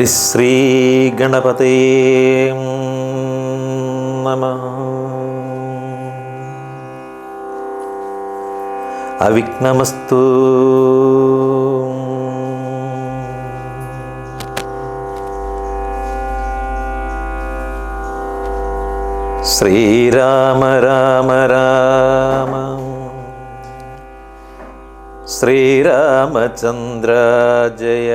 ഹരിശ്രീ ഗണപതേ നമ അവിഘ്നമസ്തു ശ്രീരാമ രാമ രാമ ശ്രീരാമചന്ദ്ര ജയ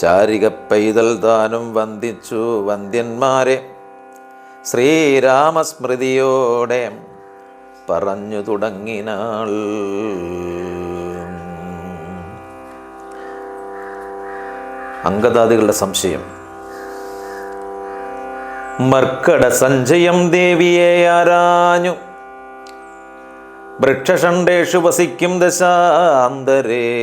ശാരിക പൈതൽ താനും വന്ദിച്ചു വന്ദ്യന്മാരെ. ശ്രീരാമസ്മൃതിയോടെ പറഞ്ഞു തുടങ്ങിനാൾ. അങ്കദാദികളുടെ സംശയം. മർക്കട സഞ്ജയം ദേവിയെ ആരാഞ്ഞു. വൃക്ഷഷണ്ടേഷു വസിക്കും ദശാന്തരേ.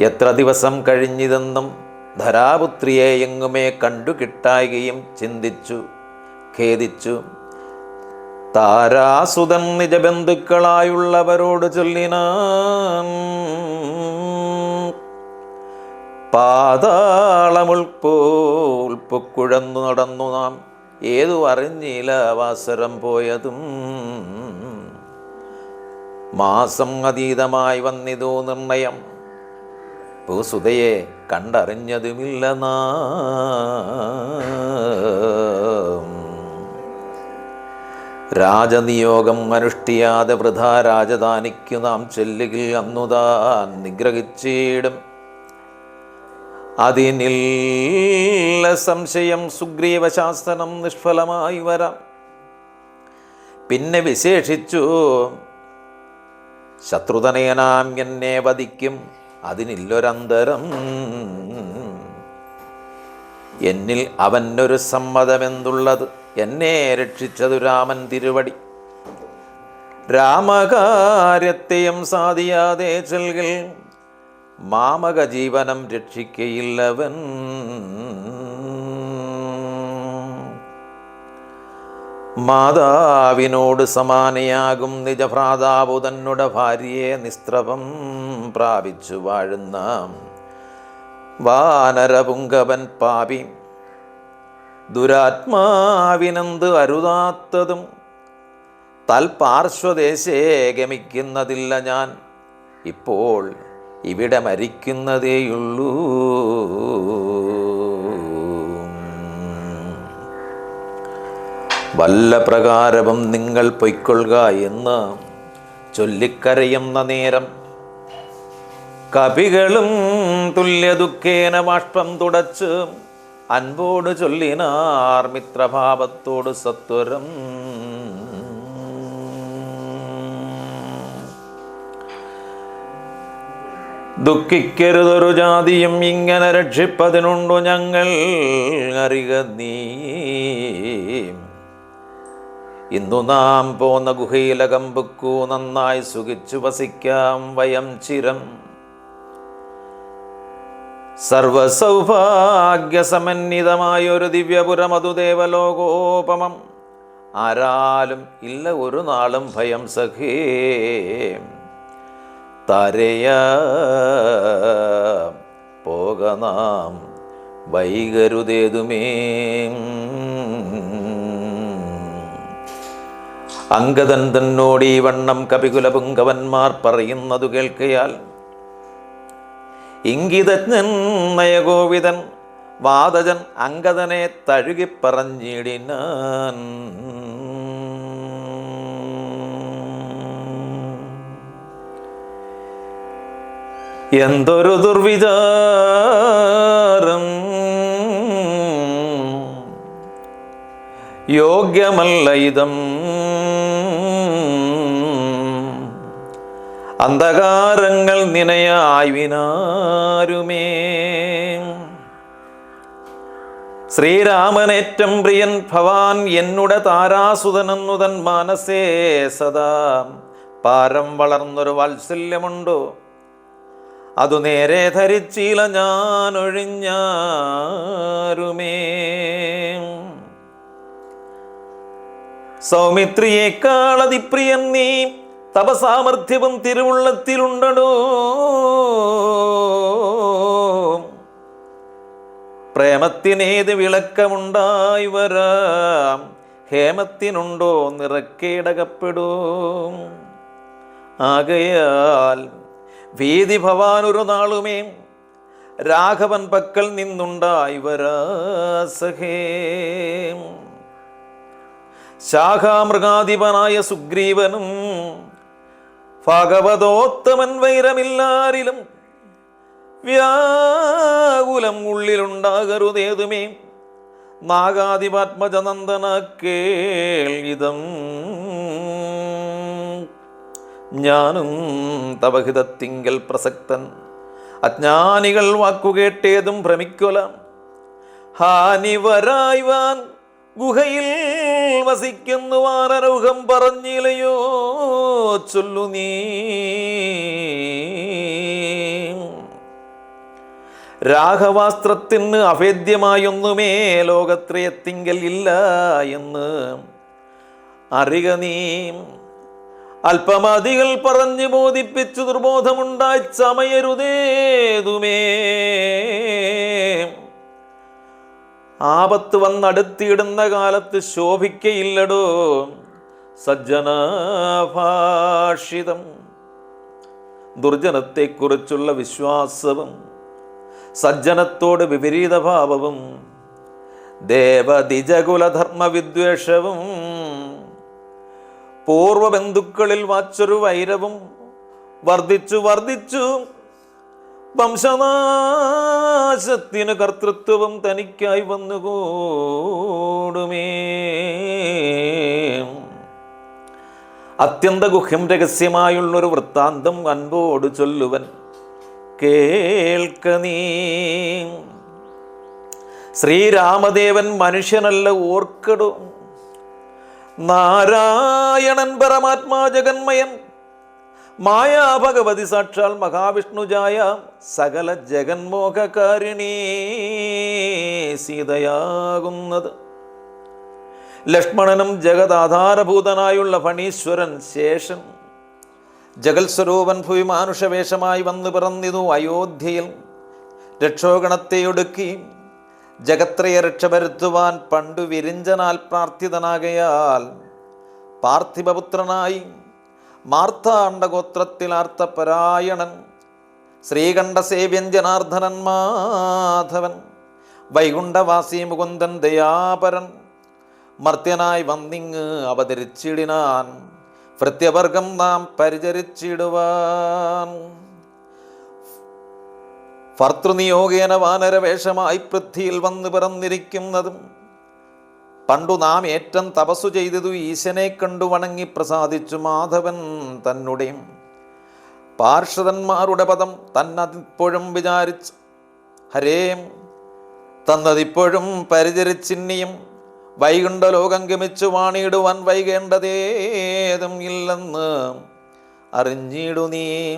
എത്ര ദിവസം കഴിഞ്ഞിതെന്നും ധരാപുത്രിയെ എങ്ങുമേ കണ്ടു കിട്ടായികയും ചിന്തിച്ചു ഖേദിച്ചു. താരാസുതൻ നിജബന്ധുക്കളായുള്ളവരോട് ചൊല്ലിന പാതാളമുൾപോൽ പൊക്കുഴന്നു നടന്നു നാം. ഏതു അറിഞ്ഞില്ല വാസരം പോയതും. മാസം അതീതമായി വന്നിതോ നിർണയം. ഭൂസുതയെ കണ്ടറിഞ്ഞതുമില്ല രാജനിയോഗം അനുഷ്ഠിയാതെ വൃഥാ രാജധാനിക്കു നാം ചെല്ലുകിൽ അന്നുതാൻ നിഗ്രഹിച്ചിടും. അതിനില്ല സംശയം സുഗ്രീവശാസനം നിഷ്ഫലമായി വരാം. പിന്നെ വിശേഷിച്ചു ശത്രുതനയനാം എന്നെ വധിക്കും. അതിനില്ലൊരന്തരം എന്നിൽ അവനൊരു സമ്മതമെന്തുള്ളത്? എന്നെ രക്ഷിച്ചതു രാമൻ തിരുവടി. രാമകാര്യത്തെയും സാധിയാതെ ചെൽകിൽ മാമക ജീവനം രക്ഷിക്കയില്ലവൻ. മാതാവിനോട് സമാനയാകും നിജഭ്രാതാവു തന്നുടെ ഭാര്യയെ നിസ്ത്രവം പ്രാപിച്ചു വാഴുന്ന വാനരപുങ്കവൻ പാപി. ദുരാത്മാവിനന്ത് അരുതാത്തതും തൽപാർശ്വദേശേ ഗമിക്കുന്നതില്ല ഞാൻ. ഇപ്പോൾ ഇവിടെ മരിക്കുന്നതേയുള്ളൂ. വല്ല പ്രകാരവും നിങ്ങൾ പൊയ്ക്കൊള്ളുക എന്ന് ചൊല്ലിക്കരയുന്ന നേരം കവികളും തുല്യ ദുഃഖേന ബാഷ്പം തുടച്ച് അൻപോട് ചൊല്ലിനാർ മിത്രഭാവത്തോട് സത്വരം. ദുഃഖിക്കരുതൊരു ജാതിയും ഇങ്ങനെ രക്ഷിപ്പതിനുണ്ടു ഞങ്ങൾ അറിക നീ. ഇന്നു നാം പോന്ന ഗുഹയിലകമ്പുക്കു നന്നായി സുഖിച്ചു വസിക്കാം വയം ചിരം. സർവസൗഭാഗ്യസമന്വിതമായൊരു ദിവ്യപുരം അതു ദേവലോകോപമം ആരാലും ഇല്ല ഒരു നാളും ഭയം സഖേ. തരയ പോക നാം വൈകരുതേതുമേ. അങ്കദൻ തന്നോട് വണ്ണം കപികുലപുങ്കവന്മാർ പറയുന്നതു കേൾക്കയാൽ ഇംഗിതജ്ഞൻ നയഗോവിതൻ വാതജൻ അങ്കദനെ തഴുകി പറഞ്ഞിടിനാൻ. എന്തൊരു ദുർവിചാരം. യോഗ്യമല്ല ഇതം. അന്ധകാരങ്ങൾ നിനയായ്വിനാരുമേ ശ്രീരാമനേറ്റം പ്രിയൻ ഭവാൻ എന്നുടെ താരാസുതനെന്നുതൻ മാനസേ സദാ പാരം വളർന്നൊരു വാത്സല്യമുണ്ടോ? അതു നേരെ ധരിച്ചില ഞാൻ ഒഴിഞ്ഞാരുമേ സൗമിത്രിയേക്കാളതിപ്രിയൻ നീ തപസാമർഥ്യവും തിരുവുള്ളത്തിലുണ്ടടോ. പ്രേമത്തിനേത് വിളക്കമുണ്ടായി വരാം. ഹേമത്തിനുണ്ടോ നിറക്കേടകപ്പെടും. ആകയാൽ വീതി ഭവാൻ ഒരു നാളുമേ രാഘവൻ പക്കൽ നിന്നുണ്ടായി വരാസഹേ ശാഖാമൃഗാധിപനായ സുഗ്രീവനും ഭഗവതോത്തമൻ വൈരമില്ലാരിലും വ്യാകുലം ഉള്ളിലുണ്ടാകരുതേതുമേ നാഗാധിപാത്മജനന്ദന കേളിതം ഞാനും തവഹിതത്തിങ്കൽ പ്രസക്തൻ. അജ്ഞാനികൾ വാക്കുകേട്ടേതും ഭ്രമിക്കൊല. ഹാനി വരായ്വാൻ വസിക്കുന്നു വസിക്കുന്നുവാനരുഹം പറഞ്ഞില്ലയോ ചൊല്ലു നീ. രാഘവാസ്ത്രത്തിന് അഭേദ്യമായൊന്നുമേ ലോകത്രയത്തിങ്കൽ ഇല്ല എന്ന് അറിക നീ. അല്പമതികൾ പറഞ്ഞു ബോധിപ്പിച്ചു ദുർബോധമുണ്ടായി ചമയരുതേതുമേ. ആപത്ത് വന്നടുത്തിയിടുന്ന കാലത്ത് ശോഭിക്കയില്ലടോ. സജ്ജനഭാഷിതം. ദുർജനത്തെക്കുറിച്ചുള്ള വിശ്വാസവും സജ്ജനത്തോട് വിപരീത ഭാവവും ദേവദിജകുലധർമ്മ വിദ്വേഷവും പൂർവബന്ധുക്കളിൽ വാച്ചൊരു വൈരവും വർദ്ധിച്ചു വർദ്ധിച്ചു വംശനാശത്തിന് കർത്തൃത്വം തനിക്കായി വന്നുകൂടുമേ. അത്യന്ത ഗുഹ്യം രഹസ്യമായുള്ളൊരു വൃത്താന്തം അൻപോട് ചൊല്ലുവൻ. കേൾക്ക നീ. ശ്രീരാമദേവൻ മനുഷ്യനല്ല ഓർക്കടും. നാരായണൻ പരമാത്മാ ജഗന്മയൻ. മായാ ഭഗവതി സാക്ഷാൽ മഹാവിഷ്ണുജായ സകല ജഗന്മോഹകാരിണീ സീതയാകുന്നത്. ലക്ഷ്മണനും ജഗദാധാരഭൂതനായുള്ള ഫണീശ്വരൻ ശേഷൻ ജഗത്സ്വരൂപൻ ഭൂമി മാനുഷവേഷമായി വന്നു പിറന്നിതു അയോധ്യയിൽ. രക്ഷോഗണത്തെയൊടുക്കി ജഗത്രയെ രക്ഷപരുത്തുവാൻ പണ്ടു വിരിഞ്ചനാൽ പ്രാർത്ഥിതനാകയാൽ പാർത്ഥിവപുത്രനായി മാർത്താണ്ഡഗോത്രത്തിൽ ആർത്തപരായണൻ ശ്രീകണ്ഠസേവ്യഞ്ജനാർദ്ധനൻ മാധവൻ വൈകുണ്ഠവാസി മുകുന്ദൻ ദയാപരൻ മർത്യനായി വന്നിങ് അവതരിച്ചിടിനാൻ ഭൃത്യവർഗം നാം പരിചരിച്ചിടുവാൻ. ഭർത്തൃനിയോഗേന വാനരവേഷമായി പൃഥ്വിയിൽ വന്ന് പിറന്നിരിക്കുന്നതും പണ്ടു നാം ഏറ്റം തപസ്സു ചെയ്തതു ഈശനെ കണ്ടു വണങ്ങി പ്രസാദിച്ചു മാധവൻ തന്നെ പാർഷദന്മാരുടെ പദം തന്നതിപ്പോഴും വിചാരിച്ച് ഹരേം തന്നതിപ്പോഴും പരിചരിച്ചിന്നിയും. വൈകുണ്ഠ ലോകം ഗമിച്ചു വാണിയിടുവാൻ വൈകേണ്ടതേതും ഇല്ലെന്ന് അറിഞ്ഞിടു നീ.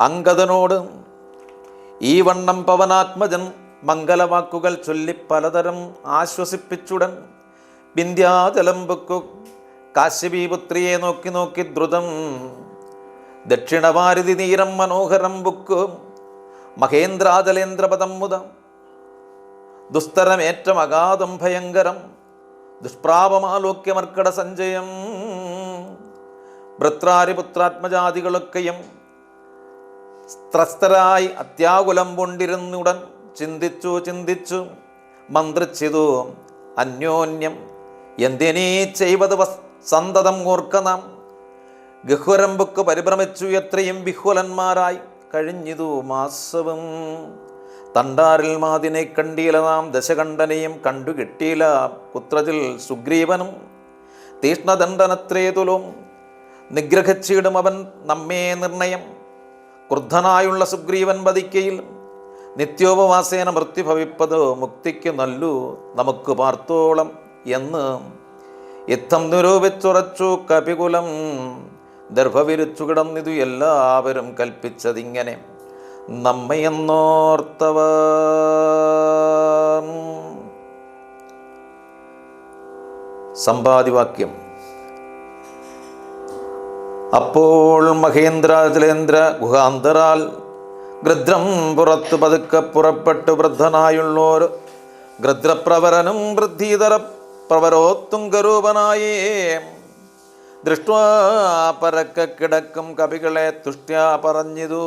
അങ്കദനോട് ഈ വണ്ണം പവനാത്മജൻ മംഗലവാക്കുകൾ ചൊല്ലി പലതരം ആശ്വസിപ്പിച്ചുടൻ പൊക്കു കാശ്യപീപുത്രിയെ നോക്കി നോക്കി ദ്രുതം ദക്ഷിണവാരുതി നീരം മനോഹരം ബുക്ക് മഹേന്ദ്രാചലേന്ദ്രപദം മുത. ദുസ്തരമേറ്റം അഗാധം ഭയങ്കരം ദുഷ്പ്രാപമാലോക്യമർക്കട സഞ്ചയം. ഭൃത്രാരിപുത്രാത്മജാതികളൊക്കെയും സ്ത്രസ്തരായി അത്യാകുലം കൊണ്ടിരുന്നുടൻ ചിന്തിച്ചു ചിന്തിച്ചു. മന്ത്രിച്ചിതു അന്യോന്യം എന്തിനീ ചെയ്വത് സന്തതം ഓർക്ക നാം. ഗഹ്വരമ്പുക്ക് പരിഭ്രമിച്ചു എത്രയും വിഹ്വലന്മാരായി കഴിഞ്ഞിതു മാസവും. തണ്ടാരിൽ മാതിനെ കണ്ടീല നാം ദശകണ്ഠനെയും കണ്ടു പുത്രജിൽ സുഗ്രീവനും. തീഷ്ണദണ്ഡനത്രേതുലും നിഗ്രഹിച്ചിടും അവൻ നമ്മേ നിർണയം. ക്രുദ്ധനായുള്ള സുഗ്രീവൻ വധിക്കയിൽ നിത്യോപവാസേന വൃത്തി ഭവിപ്പത് മുക്തിക്ക് നല്ലു നമുക്ക് പാർത്തോളം എന്ന്. യുദ്ധം നിരൂപിച്ചുറച്ചു കപികുലം ദർഭവിരിച്ചു കിടന്നിതു എല്ലാവരും കൽപ്പിച്ചതിങ്ങനെ. നമ്മയെന്നോർത്തവ സമ്പാദിവാക്യം അപ്പോൾ മഹേന്ദ്രാചലേന്ദ്ര ഗുഹാന്തരാൽ ഗൃദ്രം പുറത്തു പതുക്കെ പുറപ്പെട്ടു വൃദ്ധനായുള്ളോർ. ഗൃദ്രപ്രവരനും വൃദ്ധീതര പ്രവരോത്തുങ്കരൂപനായേ ദൃഷ്ട്വാ പരക്ക കിടക്കും കവികളെ തുഷ്ട്യാ പറഞ്ഞിതു.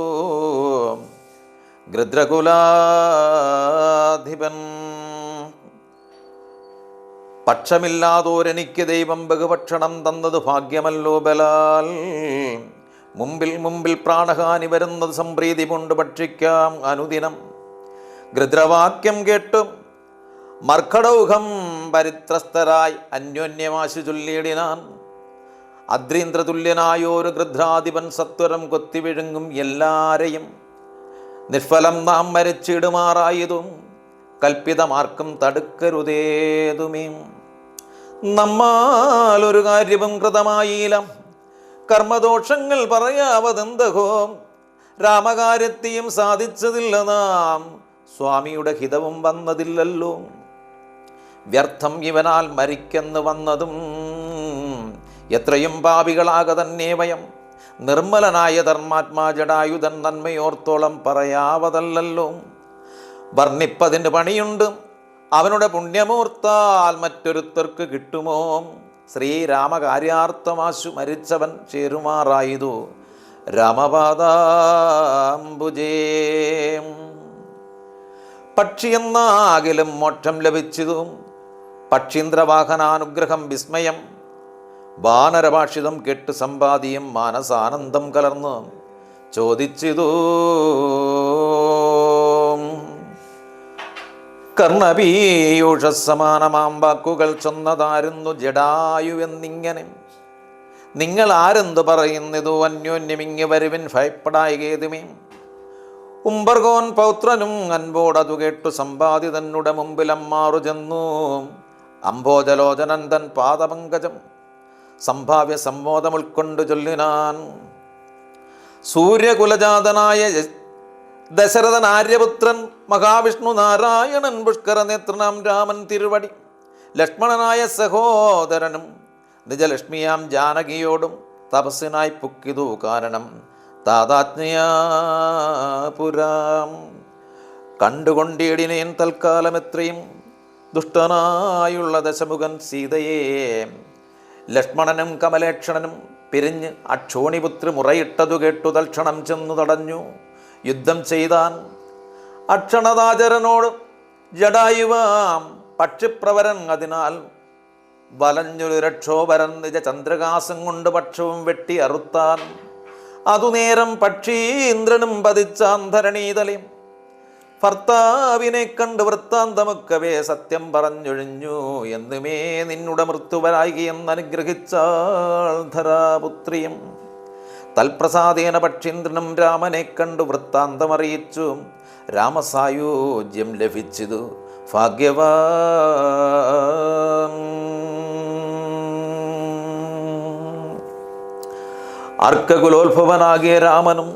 ഗൃദ്രകുലാധിപൻ. പക്ഷമില്ലാതോരെനിക്ക് ദൈവം ബഹുഭക്ഷണം തന്നത് ഭാഗ്യമല്ലോ ബലാൽ. മുമ്പിൽ മുമ്പിൽ പ്രാണഹാനി വരുന്നത് സംപ്രീതി കൊണ്ട് ഭക്ഷിക്കാം അനുദിനം. ഗൃദ്രവാക്യം കേട്ടും മർക്കടൗഹം പരിത്രസ്തരായി അന്യോന്യമാശു ചൊല്ലിയിടിനാൻ അദ്രീന്ദ്രതുല്യനായോരു ഗൃദ്രാധിപൻ സത്വരം കൊത്തിവിഴുങ്ങും എല്ലാരെയും. നിഷ്ഫലം നാം മരിച്ചിടുമാറായതും കൽപ്പിതമാർക്കും തടുക്കരുതേതുമേ. നമ്മാൽ ഒരു കാര്യവും കൃതമായില്ല. കർമ്മദോഷങ്ങൾ പറയാവതെന്തഹോ? രാമകാര്യത്തെയും സാധിച്ചതില്ല നാം. സ്വാമിയുടെ ഹിതവും വന്നതില്ലല്ലോ. വ്യർത്ഥം ഇവനാൽ മരിക്കെന്ന് വന്നതും എത്രയും പാപികളാക തന്നെ വയം. നിർമ്മലനായ ധർമാത്മാ ജഡായുധൻ നന്മയോർത്തോളം പറയാവതല്ലല്ലോ. വർണിപ്പതിന് പണിയുണ്ട്. അവനുടെ പുണ്യമൂർത്താൽ മറ്റൊരുത്തർക്ക് കിട്ടുമോ? ശ്രീരാമകാര്യാർത്ഥമാശു മരിച്ചവൻ ചേരുമാറായതു. രാമപാദാംബുജേ. പക്ഷിയെന്നാകിലും മോക്ഷം ലഭിച്ചതും. പക്ഷീന്ദ്രവാഹനാനുഗ്രഹം വിസ്മയം. വാനരഭാഷിതം കേട്ട് സമ്പാദിയും മാനസാനന്ദം കലർന്ന്. ചോദിച്ചിതു കർണപീയൂഷ സമാനമാം വാക്കുകൾ ജഡായു എന്നിങ്ങനെ. നിങ്ങൾ ആരെന്തു പറയുന്നതു അന്യോന്യമിങ്ങി വരുവിൻ ഭയപ്പെടായികേതുമേ. ഉംബർഗോൻ പൗത്രനും അൻപോടതു കേട്ടു സമ്പാദി തന്നുടെ മുമ്പിൽ അമ്മാറു ചെന്നു. അംബോജലോചനൻ തൻ പാദപങ്കജം സംഭാവ്യ സംബോധം ഉൾക്കൊണ്ടു ചൊല്ലിനാൻ. സൂര്യകുലജാതനായ ദശരഥൻ ആര്യപുത്രൻ മഹാവിഷ്ണു നാരായണൻ പുഷ്കര നേത്രനാം രാമൻ തിരുവടി ലക്ഷ്മണനായ സഹോദരനും നിജലക്ഷ്മിയാം ജാനകിയോടും തപസ്സിനായി പുക്കിതു കാരണം താതാജ്ഞയാപുരാം കണ്ടുകൊണ്ടിടിനേൻ തൽക്കാലം എത്രയും ദുഷ്ടനായുള്ള ദശമുഖൻ സീതയെ ലക്ഷ്മണനും കമലേക്ഷണനും പിരിഞ്ഞ് അക്ഷോണിപുത്രി മുറയിട്ടതു കേട്ടു തൽക്ഷണം ചെന്നു തടഞ്ഞു. യുദ്ധം ചെയ്താൻ അക്ഷണതാചരനോട് ജടായുവാം പക്ഷിപ്രവരൻ അതിനാൽ വലഞ്ഞൊരു രക്ഷോപരൻ നിജ ചന്ദ്രകാസം കൊണ്ട് പക്ഷവും വെട്ടി അറുത്താൻ അതുനേരം പക്ഷീന്ദ്രനും പതിച്ചാന്തരണീതലയും ഭർത്താവിനെ കണ്ട് വൃത്താന്തമൊക്കവേ സത്യം പറഞ്ഞൊഴിഞ്ഞു. എന്നുമേ നിന്നുടെ മൃത്യുവരായി എന്നനുഗ്രഹിച്ചാൽ ധരാപുത്രിയും. തൽപ്രസാദേന പക്ഷീന്ദ്രനും രാമനെ കണ്ടു വൃത്താന്തമറിയിച്ചു. രാമസായോജ്യം ലഭിച്ചതു ഭാഗ്യവാ അർക്കകുലോത്ഭവനാകിയ രാമനും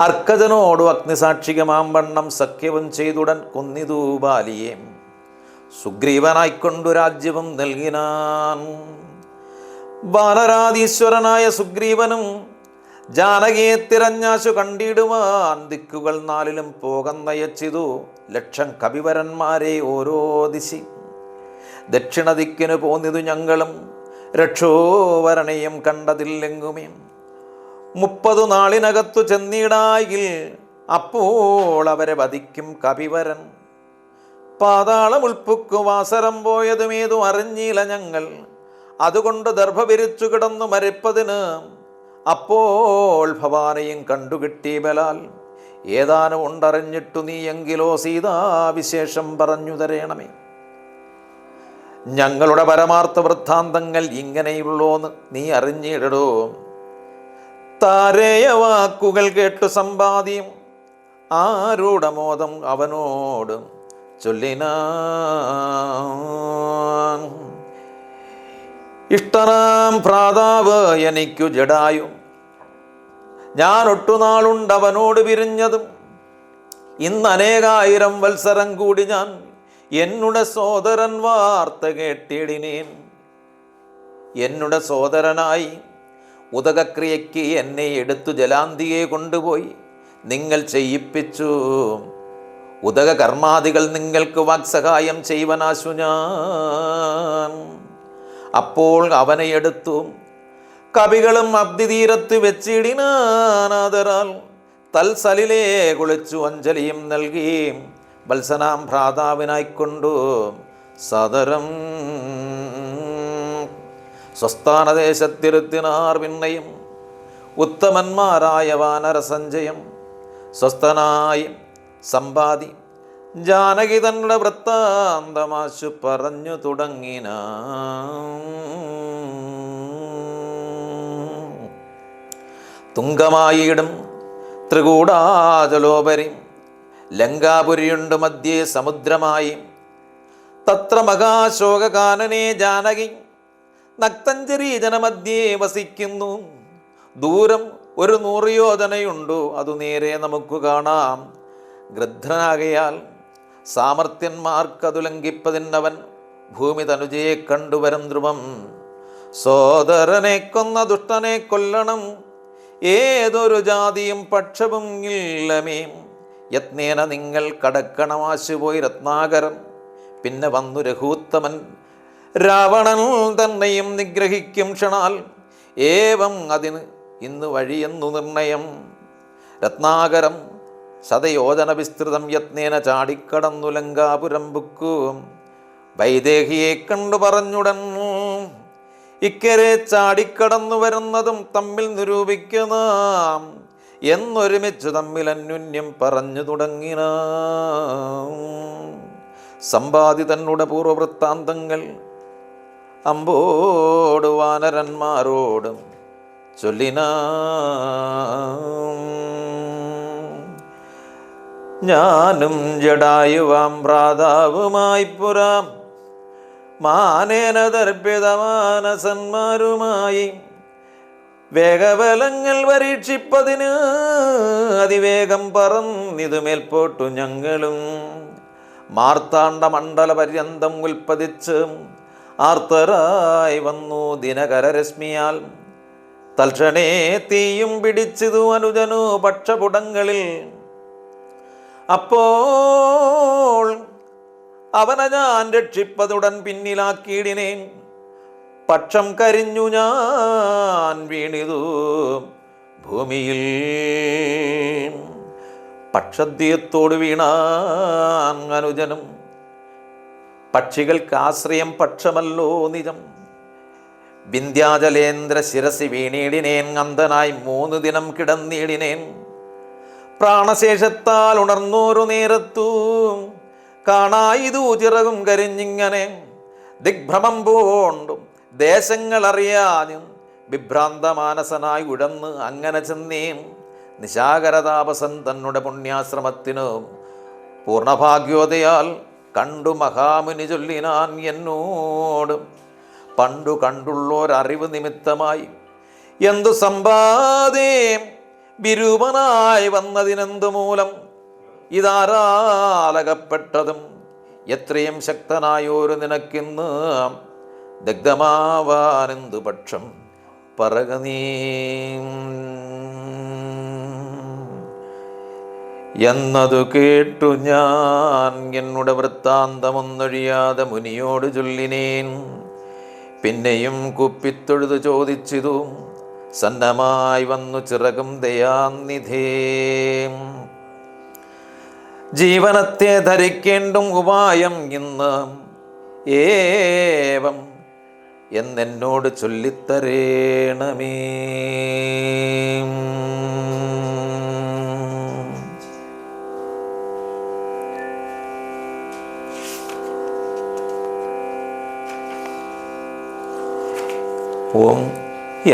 അർക്കജനോടു അഗ്നിസാക്ഷികമാം വണ്ണം സഖ്യവും ചെയ്തുടൻ കൊന്നിതു ബാലിയെ. സുഗ്രീവനായിക്കൊണ്ടു രാജ്യവും നൽകിനാൻ. വാനരാധീശ്വരനായ സുഗ്രീവനും ജാനകിയെ തിരഞ്ഞാശു കണ്ടിടുവാൻ ദിക്കുകൾ നാലിലും പോകന്നയച്ചിതു ലക്ഷം കവിവരന്മാരെ ഓരോ ദിശി. ദക്ഷിണ ദിക്കിനു പോന്നിതു ഞങ്ങളും. രക്ഷോവരണയും കണ്ടതില്ലെങ്കുമേ മുപ്പതു നാളിനകത്തു ചെന്നിടായിൽ അപ്പോൾ അവരെ വധിക്കും കവിവരൻ. പാതാളം ഉൾപ്പുക്കു വാസരം പോയതുമേതും അറിഞ്ഞില്ല ഞങ്ങൾ. അതുകൊണ്ട് ദർഭ വിരിച്ചു കിടന്നു മരിപ്പതിന് അപ്പോൾ ഭവാനെയും കണ്ടുകിട്ടി ബലാൽ. ഏതാനും ഉണ്ടറിഞ്ഞിട്ടു നീ എങ്കിലോ സീതാവിശേഷം പറഞ്ഞു തരേണമേ. ഞങ്ങളുടെ പരമാർത്ഥ വൃത്താന്തങ്ങൾ ഇങ്ങനെയുള്ളോന്ന് നീ അറിഞ്ഞിടടോ. താരേയ വാക്കുകൾ കേട്ടു സമ്പാദ്യം. മോദം അവനോട് ചൊല്ലിന. ഇഷ്ടനാം ഭ്രാതാവ് എനിക്കു ജഡായു. ഞാൻ ഒട്ടുനാളുണ്ടവനോട് പിരിഞ്ഞതും ഇന്ന് അനേകായിരം വത്സരം കൂടി ഞാൻ എന്നുടെ സോദരൻ വാർത്ത കേട്ടിടിനേൻ. എന്നുടെ സോദരനായി ഉദകക്രിയയ്ക്ക് എന്നെ എടുത്തു ജലാന്തിയെ കൊണ്ടുപോയി നിങ്ങൾ ചെയ്യിപ്പിച്ചു. ഉദക കർമാദികൾ നിങ്ങൾക്ക് വാക്സഹായം ചെയ്യുവനാശു ഞാൻ. അപ്പോൾ അവനെ എടുത്തു കവികളും അബ്ദിതീരത്ത് വെച്ചിടിനാനാദരാൽ തൽസലിലേ കുളിച്ചു അഞ്ജലിയും നൽകി. വത്സനാം ഭ്രാതാവിനായിക്കൊണ്ടു സദരം. സ്വസ്ഥാനദേശത്തിരുത്തിനാർ പിന്നെയും ഉത്തമന്മാരായ വാനരസഞ്ചയം. സ്വസ്ഥനായി സമ്പാദി ജാനകി തങ്ങളുടെ വൃത്താന്തമാശു പറഞ്ഞു തുടങ്ങിന. തുങ്കമായിടും ത്രികൂടാചലോപരി ലങ്കാപുരിയുണ്ട് മധ്യേ സമുദ്രമായി. തത്ര മകാശോകാനനെ ജാനകി നക്തഞ്ചരി ജനമധ്യേ വസിക്കുന്നു. ദൂരം ഒരു നൂറ് അതു നേരെ നമുക്ക് കാണാം. ഗൃധ്രനാകയാൽ സാമർഥ്യന്മാർക്കതു ലംഘിപ്പതിനവൻ ഭൂമി തനുജയെ കണ്ടുവരും ധ്രുവം. സോദരനെ കൊന്ന ദുഷ്ടനെ കൊല്ലണം. ഏതൊരു ജാതിയും പക്ഷവും ഇല്ലമേ. യത്നേന നിങ്ങൾ കടക്കണമാശുപോയി രത്നാകരൻ. പിന്നെ വന്നു രഘൂത്തമൻ. രാവണൻ തന്നെയും നിഗ്രഹിക്കും ക്ഷണാൽ. ഏവം അതിന് ഇന്ന് വഴിയെന്നു നിർണയം. രത്നാകരം ശതയോജന വിസ്തൃതം യത്നേന ചാടിക്കടന്നു ലങ്കാപുരം ബുക്കും. വൈദേഹിയെ കണ്ടു പറഞ്ഞുടൻ ഇക്കരെ ചാടിക്കടന്നു വരുന്നതും തമ്മിൽ നിരൂപിക്കുന്ന എന്നൊരുമിച്ചു തമ്മിൽ അന്യുന്യം പറഞ്ഞു തുടങ്ങിന. സമ്പാദി തന്നുടെ പൂർവവൃത്താന്തങ്ങൾ അമ്പോട് വാനരന്മാരോടും ചൊല്ലിന. ഞാനും ജടായുവാം ഭ്രാതാവുമായി പുറാം മാനേന ദർപ്പിതമാനസന്മാരുമായി വേഗബലങ്ങൾ പരീക്ഷിപ്പതിന് അതിവേഗം പറന്നിതു മേൽപോട്ടു ഞങ്ങളും. മാർത്താണ്ഡ മണ്ഡല പര്യന്തം ഉൽപ്പതിച്ച് ആർത്തരായി വന്നു ദിനകരരശ്മിയാൽ. തൽക്ഷണേ തീയും പിടിച്ചിതു അനുജനു പക്ഷപുടങ്ങളിൽ. അപ്പോൾ അവനെ ഞാൻ രക്ഷിപ്പതുടൻ പിന്നിലാക്കിയിടിനേൻ പക്ഷം കരിഞ്ഞു ഞാൻ വീണിതു ഭൂമിയിൽ. പക്ഷദ്യത്തോട് വീണാൻ അനുജനും. പക്ഷികൾക്ക് ആശ്രയം പക്ഷമല്ലോ നിജം. വിന്ധ്യാചലേന്ദ്ര ശിരസി വീണീടിനേൻ. അന്ധനായി മൂന്ന് ദിനം കിടന്നീടിനേൻ. പ്രാണശേഷത്താൽ ഉണർന്നോരു നേരത്തു കാണായിതു ചിറകും കരിഞ്ഞിങ്ങനെ ദിഗ്ഭ്രമം പോണ്ടും ദേശങ്ങൾ അറിയാനും വിഭ്രാന്തമാനസനായി ഉഴന്ന് അങ്ങനെ ചെന്നേം നിശാകരതാപസൻ തന്നുടെ പുണ്യാശ്രമത്തിനു പൂർണഭാഗ്യോദയാൽ കണ്ടു മഹാമുനി ചൊല്ലിനാൻ എന്നോട്. പണ്ടു കണ്ടുള്ളോരറിവ് നിമിത്തമായി എന്തു സമ്പാദേ വിരൂപനായി വന്നതിനെന്തു മൂലം ഇതാരാലകപ്പെട്ടതും എത്രയും ശക്തനായോരു നിനക്കിന്ന് ദഗ്ധമാവാനെന്തു പക്ഷം പറക നീ. എന്നതു കേട്ടു ഞാൻ എന്നുടെ വൃത്താന്തമൊന്നൊഴിയാതെ മുനിയോട് ചൊല്ലിനേൻ. പിന്നെയും കുപ്പിത്തൊഴുതു ചോദിച്ചിതു സന്നമായി വന്നു ചിറകും ദയാനിധേ. ജീവനത്തെ ധരിക്കേണ്ടും ഉപായം ഇന്ന്. ഏവം എന്നെന്നോട് ചൊല്ലിത്തരേണമേ. ഓം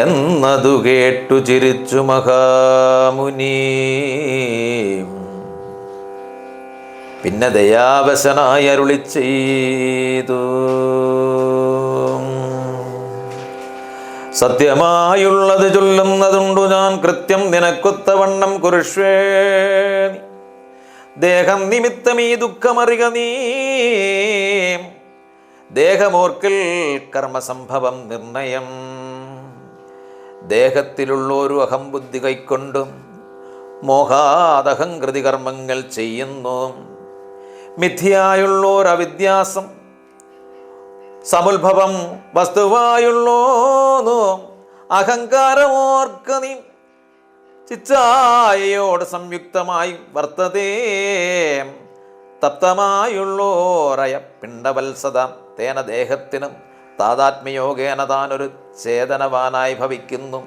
എന്നതു കേട്ടു ചിരിച്ചു മഹാമുനി. പിന്നെ ദയാവശനായി അരുളി ചെയ്തു. സത്യമായുള്ളത് ചൊല്ലുന്നതുണ്ടു ഞാൻ കൃത്യം നിനക്കൊത്തവണ്ണം കുരുഷേ ദേഹം നിമിത്തം ഈ ദുഃഖമറിക നീ. ദേഹമോർക്കിൽ കർമ്മസംഭവം നിർണയം. ദേഹത്തിലുള്ള ഒരു അഹംബുദ്ധി കൈക്കൊണ്ടും മോഹാദഹം കർമ്മങ്ങൾ ചെയ്യുന്നു. മിഥ്യയായുള്ളോരവിദ്യാസം സമുത്ഭവം വസ്തുവായുള്ളോന്നോ അഹങ്കാരമോർക്ക നീ ചിച്ചായയോട് സംയുക്തമായി വർത്തതേ തപ്തമായുള്ളോരയ പിണ്ടവത്സത തേന ദേഹത്തിനും താതാത്മ്യയോഗേന താനൊരു ചേതനവാനായി ഭവിക്കുന്നു.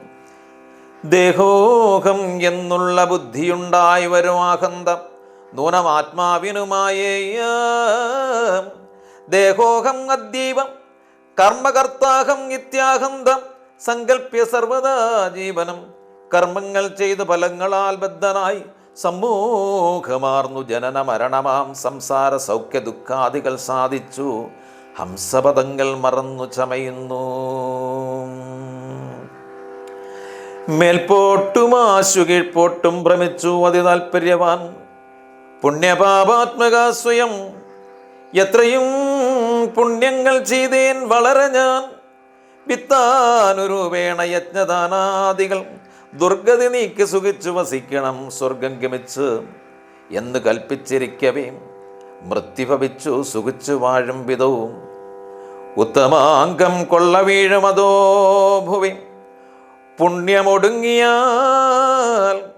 ദേഹോഹം എന്നുള്ള ബുദ്ധിയുണ്ടായി വരും ആഹന്തം. നൂനമാത്മാവിനുമായ ദേഹോഹം അദ്ദീപം കർമ്മകർത്താഹം നിത്യാഹന്തം സങ്കല്പ്യ സർവദാ ജീവനം. കർമ്മങ്ങൾ ചെയ്ത് ഫലങ്ങളാൽ ബദ്ധനായി സമൂഹമാർന്നു ജനന മരണമാം. സംസാര സൗഖ്യ ദുഃഖാദികൾ സാധിച്ചു. ഹംസപദങ്ങൾ മറന്നു ചമയുന്നു. മേൽപോട്ടും ആശു കീഴ്പോട്ടും ഭ്രമിച്ചു അതി താൽപ്പര്യവാൻ പുണ്യപാപാത്മക സ്വയം. എത്രയും പുണ്യങ്ങൾ ചെയ്തേൻ വളരെ ഞാൻ. വിത്താനുരൂപേണ യജ്ഞദാനാദികൾ. ദുർഗതി നീക്കി സുഖിച്ചു വസിക്കണം സ്വർഗം ഗമിച്ച്. എന്ന് കൽപ്പിച്ചിരിക്കവേ. മൃത്യുഭവിച്ചു സുഖിച്ചു വാഴും വിധവും ഉത്തമാംഗം കൊള്ള വീഴുമതോ ഭുവി. പുണ്യമൊടുങ്ങിയാൽ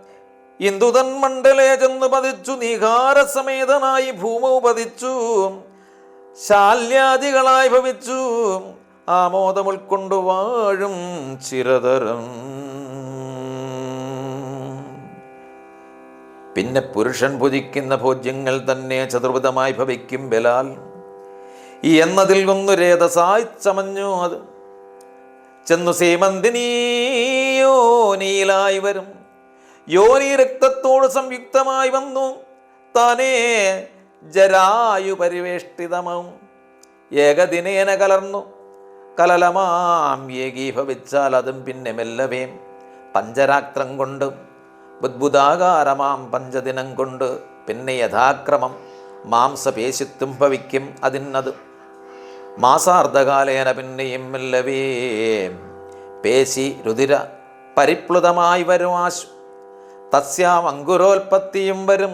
ഇന്ദുതൻ മണ്ഡലേ ചെന്ന് പതിച്ചു നീഹാരസമേതനായി ഭൂമ പതിച്ചു ശാല്യാദികളായി ഭവിച്ചു ആമോദം ഉൾക്കൊണ്ടു വാഴും ചിരതരം. പിന്നെ പുരുഷൻ ഭുജിക്കുന്ന ഭോജ്യങ്ങൾ തന്നെ ചതുർവിധമായി ഭവിക്കും ബലാൽ. എന്നതിൽ ഒന്നു രേതസായി ചമഞ്ഞു അത്. ചെന്നു സീമന്തിനിയോനിയിലായി വരും. യോനി രക്തത്തോട് സംയുക്തമായി വന്നു. തനേ ജരായു പരിവേഷ്ടിതമാവും ഏകദിനേന കലർന്നു. കലലമാം ഏകീഭവിച്ചാൽ അതും പിന്നെ മെല്ലവേം. പഞ്ചരാത്രം കൊണ്ട് ബുദ്ബുദാകാരമാം പഞ്ചദിനം കൊണ്ട് പിന്നെ യഥാക്രമം മാംസപേശിത്വം ഭവിക്കും അതിന്നത്. മാസാർദ്ധകാലേന പിന്നെയും മെല്ലവേ. പേശി രുതിര പരിപ്ലുതമായി വരും ആശു തസ്യാം അങ്കുരോൽപത്തിയും വരും.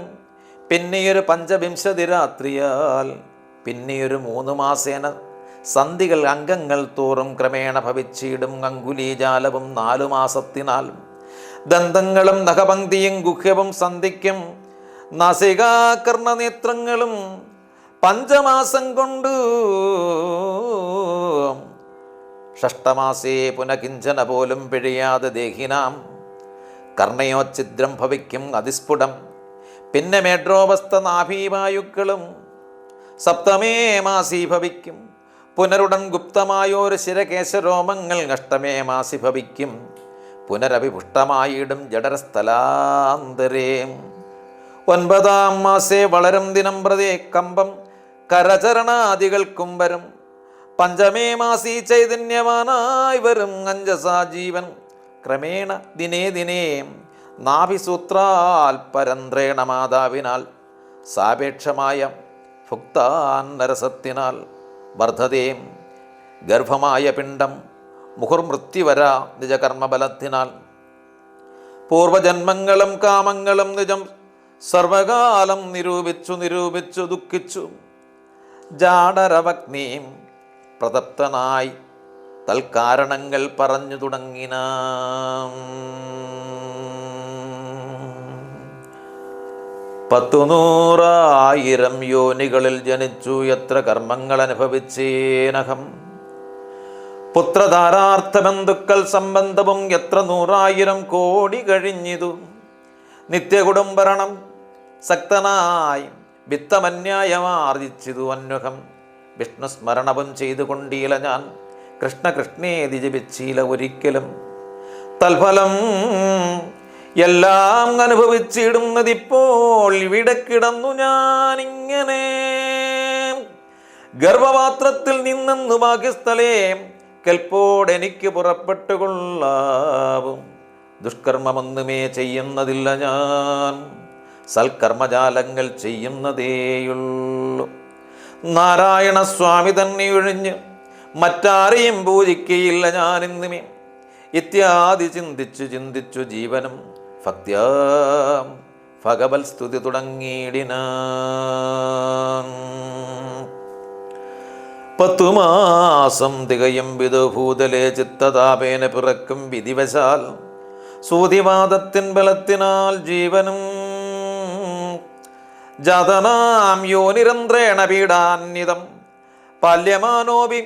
പിന്നെയൊരു പഞ്ചവിംശതി രാത്രിയാൽ പിന്നെയൊരു മൂന്ന് മാസേന സന്ധികൾ അംഗങ്ങൾ തോറും ക്രമേണ ഭവിച്ചിടും അങ്കുലീജാലവും നാലു മാസത്തിനാൽ ദന്തങ്ങളും നഖപങ്ക്തിയും ഗുഹ്യവും സന്ധിക്കും നസികാകർണനേത്രങ്ങളും പഞ്ചമാസം കൊണ്ട്. ഷഷ്ടമാസേ പുനകിഞ്ചന പോലും പിഴയാതെ ദേഹിനാം കർണയോച്ഛിദ്രം ഭവിക്കും അതിസ്ഫുടം. പിന്നെ മേഡ്രോവസ്ഥ നാഭീവായുക്കളും സപ്തമേ മാസി ഭവിക്കും. പുനരുടൻ ഗുപ്തമായോരു ശിരകേശരോമങ്ങൾ നഷ്ടമേ മാസി ഭവിക്കും. പുനരഭിപുഷ്ടമായിടും ജഡരസ്ഥലാന്തരേ. ഒൻപതാം മാസേ വളരും ദിനം പ്രതി കമ്പം കരചരണാദികൾക്കും വരും. പഞ്ചമേ മാസി ചൈതന്യവാനായി വരും അഞ്ചസാ ജീവൻ. ക്രമേണ ദിനേ ദിനേ നാഭിസൂത്രാൽ പരന്ത്രേണ മാതാവിനാൽ സാപേക്ഷമായ ഭുക്താന്നരസത്തിനാൽ വർദ്ധതേം ഗർഭമായ പിണ്ഡം മുഹുർമൃത്യുവര നിജകർമ്മബലത്തിനാൽ പൂർവജന്മങ്ങളും കാമങ്ങളും നിജം സർവകാലം നിരൂപിച്ചു നിരൂപിച്ചു ദുഃഖിച്ചു ജാഡരവഗ്നിയും പ്രതപ്തനായി തൽക്കാരണങ്ങൾ പറഞ്ഞു തുടങ്ങിന. പത്തു നൂറായിരം യോനികളിൽ ജനിച്ചു എത്ര കർമ്മങ്ങൾ അനുഭവിച്ചേനഹം. പുത്രധാരാർത്ഥബന്ധുക്കൾ സംബന്ധവും എത്ര നൂറായിരം കോടി കഴിഞ്ഞിതു. നിത്യകുടുംബരണം സക്തനായി വിത്തമന്യായമാർജിച്ചിതു അന്വഹം. വിഷ്ണുസ്മരണവും ചെയ്തുകൊണ്ടീല ഞാൻ. കൃഷ്ണ കൃഷ്ണേതി ജപിച്ചീല ഒരിക്കലും. തൽഫലം എല്ലാം അനുഭവിച്ചിടുന്നതിപ്പോൾ ഇവിടെ കിടന്നു ഞാനിങ്ങനെ. ഗർഭപാത്രത്തിൽ നിന്നെന്നു ഭാഗ്യസ്ഥലേ കെൽപ്പോടെനിക്ക് പുറപ്പെട്ടുകൊള്ളാവും. ദുഷ്കർമ്മമൊന്നുമേ ചെയ്യുന്നതില്ല ഞാൻ. സൽക്കർമ്മജാലങ്ങൾ ചെയ്യുന്നതേയുള്ളൂ. നാരായണ സ്വാമി തന്നെ ഒഴിഞ്ഞ് മറ്റാരെയും പൂജിക്കയില്ല ഞാനിന്നുമേ ഇത്യാദി ചിന്തിച്ചു ചിന്തിച്ചു ജീവനം ഭക്ത്യാ ഭഗവത് സ്തുതി തുടങ്ങിയിടിന. പത്തുമാസം തികയും വിധുഭൂതലെ ചിത്തതാപേന പിറക്കും വിധിവശാൽ സൂതിവാദത്തിൻ ബലത്തിനാൽ ജീവനും ജതനാം യോനിരന്ത്രേണ പീഡാന്യതം പാല്യമാനോപി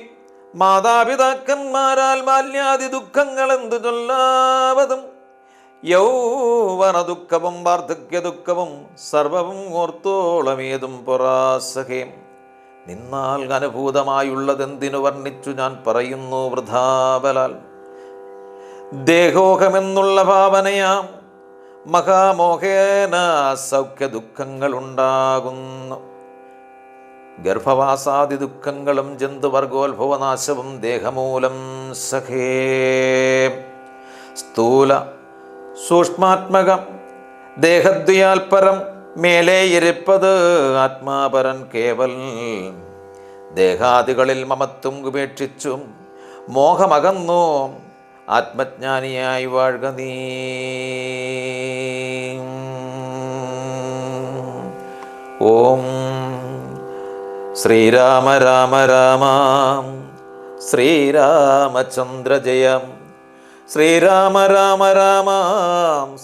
മാതാപിതാക്കന്മാരാൽ ബാല്യാദി ദുഃഖങ്ങൾ എന്തു ചൊല്ലാവതും? യൗവന ദുഃഖവും വാർദ്ധക്യ ദുഃഖവും സർവവും ഓർത്തോളമേതും പൊറാസഹേം. നിന്നാൽ അനുഭൂതമായുള്ളതെന്തിനു വർണിച്ചു ഞാൻ പറയുന്നു വൃഥാബലാൽ. ദേഹോഹമെന്നുള്ള ഭാവനയാം മഹാമോഹേന സൗഖ്യ ദുഃഖങ്ങൾ ഉണ്ടാകുന്നു ഗർഭവാസാദി ദുഃഖങ്ങളും ജന്തുവർഗോത്ഭവനാശവും ദേഹമൂലം സഖേ. സ്ഥൂല സൂക്ഷ്മാത്മക ദേഹദ്വയാൽപരം മേലെ ഇരിപ്പത് ആത്മാപരൻ കേവൽ. ദേഹാദികളിൽ മമത്വം ഉപേക്ഷിച്ചും മോഹമകന്നു ആത്മജ്ഞാനിയായി വാഴുക നീ. ഓം ശ്രീരാമ രാമ രാമ. ശ്രീരാമചന്ദ്ര ജയം. ശ്രീരാമ രാമ രാമ.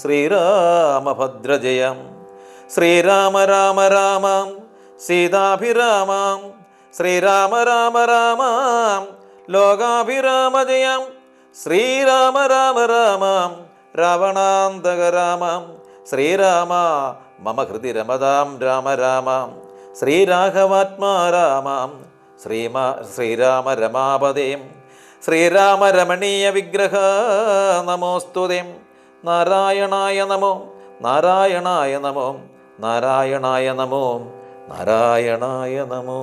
ശ്രീരാമഭദ്ര ജയം. ശ്രീരാമ രാമ രാമ. സീതാഭിരാമം. ശ്രീരാമ രാമ രാമ. ലോകാഭിരാമ ജയം. ശ്രീരാമ രാമ രാമ. രാവണാന്തക രാമ ശ്രീരാമ മമ ഹൃതി രമതാം രാമ രാമ. ശ്രീരാഘവാത്മാ രാമാം ശ്രീമാ ശ്രീരാമ രമാപതേം ശ്രീരാമ രമണീയ വിഗ്രഹ നമോസ്തുതേം. നാരായണായ നമോ നാരായണായ നമോ നാരായണായ നമോ നാരായണായ നമോ.